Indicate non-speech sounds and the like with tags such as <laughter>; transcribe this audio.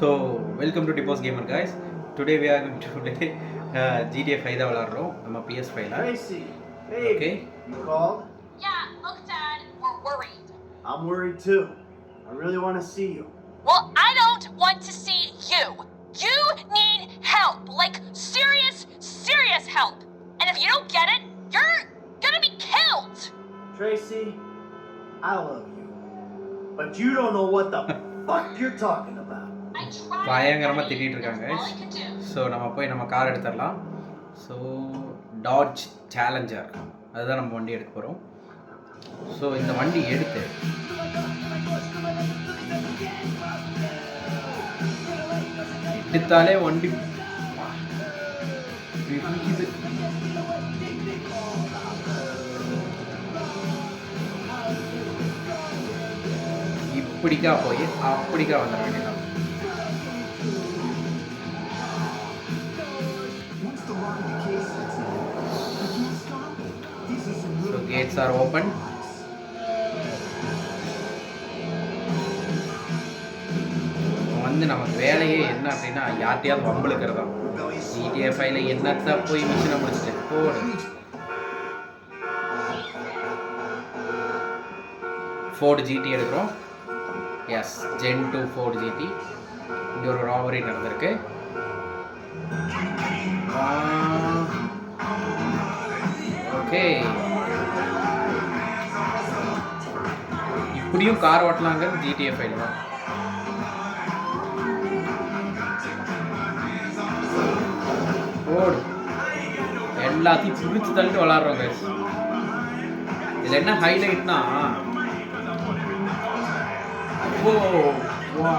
So welcome to Dipos gamer guys today we are to today GTA five தான் விளாட்றோம் நம்ம PS ஃபைவ்ல Tracy, hey, Okay. you called? Yeah, look, Dad, we're worried. I'm worried too. I really want to see you. Well, I don't want to see you. You need help. Like, serious, serious help. And if you don't get it, you're gonna be killed. Tracy, I love you. But you don't know what the <laughs> fuck you're talking about. பயங்கரமாக திட்டிகிட்டு இருக்காங்க. So நம்ம போய் நம்ம car எடுத்துடலாம். So dodge challenger அதுதான் நம்ம வண்டி எடுக்க போகிறோம் ஸோ இந்த வண்டி எடுத்து எடுத்தாலே வண்டி இப்படிக்கா போய் அப்படிக்கா வந்துட வேண்டியதான் கேட்ஸ் ஆர் ஓப்பன் வந்து நமக்கு வேலையே என்ன அப்படின்னா யார்கிட்டயாவது வம்பளுக்கிறது தான் ஜிடிஎஃப்ஐல என்னத்த போய் மிஷினை முடிச்சுட்டு போடு. ஃபோர்டு ஜிடி எடுக்கிறோம். S Gen two Ford GT இங்கே ஒரு ராபரி நடந்திருக்கு. ஓகே இப்படியும் கார் ஓட்டலாங்கிறது ஜிடிஎஃப் ஃபைல் தான். ஓடு எல்லாத்தையும் பிடிச்சு தள்ளிட்டு விளாட்றோங்க இதில் என்ன ஹைலைட்னா ஓ வா